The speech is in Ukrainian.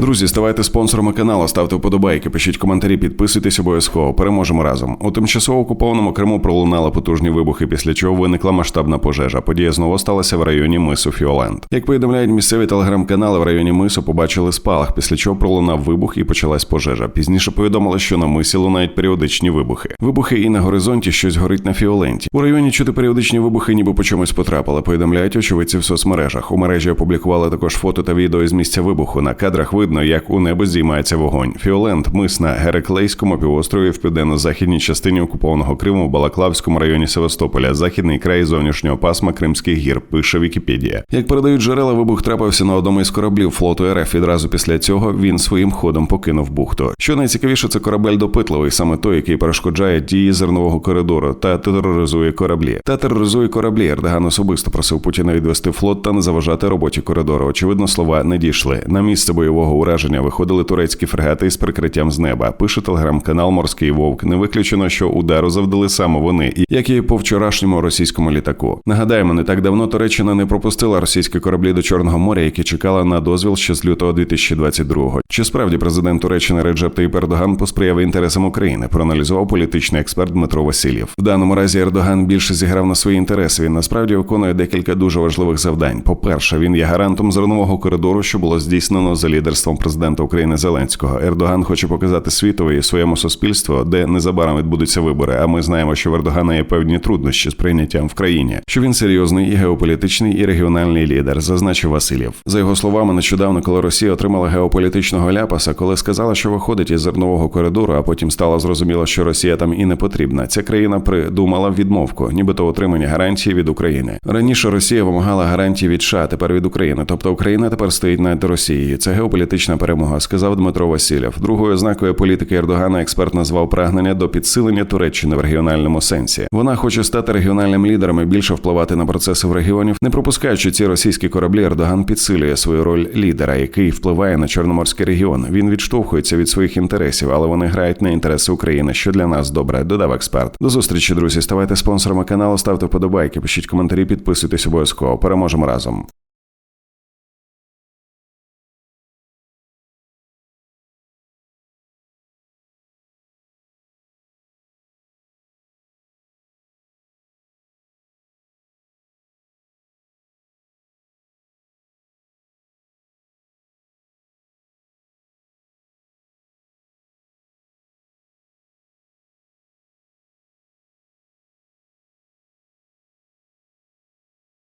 Друзі, ставайте спонсорами каналу, ставте вподобайки, пишіть коментарі, підписуйтесь обов'язково. Переможемо разом. У тимчасово окупованому Криму пролунали потужні вибухи, після чого виникла масштабна пожежа. Подія знову сталася в районі мису Фіолент. Як повідомляють місцеві телеграм-канали, в районі мису побачили спалах, після чого пролунав вибух і почалась пожежа. Пізніше повідомили, що на мисі лунають періодичні вибухи. Вибухи і на горизонті щось горить на Фіоленті. У районі чути періодичні вибухи, ніби по чомусь потрапили. Повідомляють очевидці в соцмережах. У мережі опублікували також фото та відео із місця вибуху. На кадрах видно, як у небо здіймається вогонь. Фіолент, мис на Гереклейському півострові в південно-західній частині окупованого Криму в Балаклавському районі Севастополя, західний край зовнішнього пасма Кримських гір. Пише Вікіпедія. Як передають джерела, вибух трапився на одному із кораблів флоту РФ. Відразу після цього він своїм ходом покинув бухту. Що найцікавіше, це корабель допитливий, саме той, який перешкоджає дії зернового коридору та тероризує кораблі. Та тероризує кораблі. Ердоган особисто просив Путіна відвести флот та не заважати роботі коридору. Очевидно, слова не дійшли. На місце бойового ураження виходили турецькі фрегати із прикриттям з неба. Пише телеграм-канал Морський Вовк. Не виключено, що удару завдали саме вони, як і по вчорашньому російському літаку. Нагадаємо, не так давно Туреччина не пропустила російські кораблі до Чорного моря, які чекала на дозвіл ще з лютого 2022-го. Чи справді президент Туреччини Реджеп Таїп Ердоган посприяв інтересам України? Проаналізував політичний експерт Дмитро Васильєв. В даному разі Ердоган більше зіграв на свої інтереси. Він насправді виконує декілька дуже важливих завдань. По перше, він є гарантом зернового коридору, що було здійснено за лідерством президента України Зеленського. Ердоган хоче показати світові і своєму суспільству, де незабаром відбудуться вибори. А ми знаємо, що в Ердогана є певні труднощі з прийняттям в країні. Що він серйозний і геополітичний і регіональний лідер, зазначив Васильєв. За його словами, нещодавно, коли Росія отримала геополітичного ляпаса, коли сказала, що виходить із зернового коридору, а потім стало зрозуміло, що Росія там і не потрібна. Ця країна придумала відмовку, нібито отримання гарантії від України. Раніше Росія вимагала гарантії від США, тепер від України. Тобто Україна тепер стоїть над Росією. Це геополітична перемога, сказав Дмитро Васильєв. Другою ознакою політики Ердогана експерт назвав прагнення до підсилення Туреччини в регіональному сенсі. Вона хоче стати регіональним лідером і більше впливати на процеси в регіонів, не пропускаючи ці російські кораблі. Ердоган підсилює свою роль лідера, який впливає на чорноморський регіон. Він відштовхується від своїх інтересів, але вони грають на інтереси України, що для нас добре. Додав експерт. До зустрічі, друзі. Ставайте спонсорами каналу, ставте вподобайки, пишіть коментарі, підписуйтесь обов'язково. Переможемо разом.